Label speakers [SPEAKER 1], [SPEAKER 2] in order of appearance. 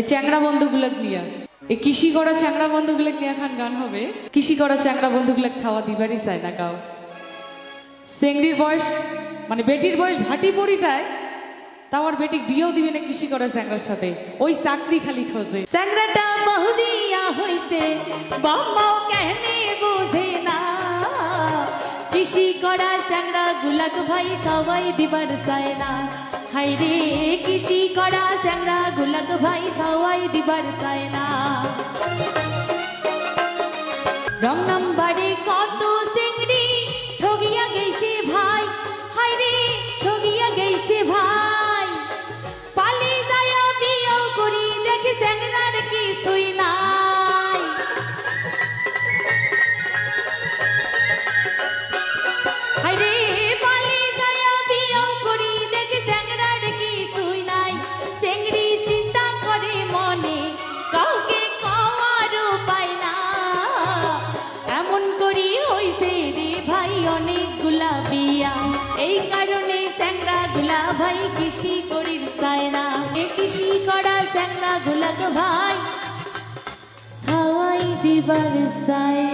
[SPEAKER 1] এই চ্যাংড়া বন্ধুগুলোক নিয়ে। এই কৃষি করা চ্যাংড়া বন্ধুগুলোক নিয়ে এখন গান হবে? কৃষি করা চ্যাংড়া বন্ধুগুলোক খাওয়া দিবারই চায় না কাউ চেংড়ির বয়স মানে বেটির বয়স ভাটি পড়ি যায়, তাও আর বেটি বিয়েও দিবে না কৃষি করা চ্যাংড়ার সাথে। ওই চাকরি খালি খোঁজে। চ্যাংড়াটা বহুদিয়া হইছে, বম্মাও কেনে বোঝে না। কৃষি করা চ্যাংড়া গুলাক ভাই সবাই দিবার চায় না। হাই রে কৃষি করা চ্যাংড়া গুলাক ভাই খাওয়াই দিবার চায় না। রং অনেকগুলা বিয়া এই কারণে স্যাংরা গুলা ভাই কৃষি করির চায় না। এ কৃষি করা স্যাংরা গুলাকে ভাই সাওয়াই দিবার চায়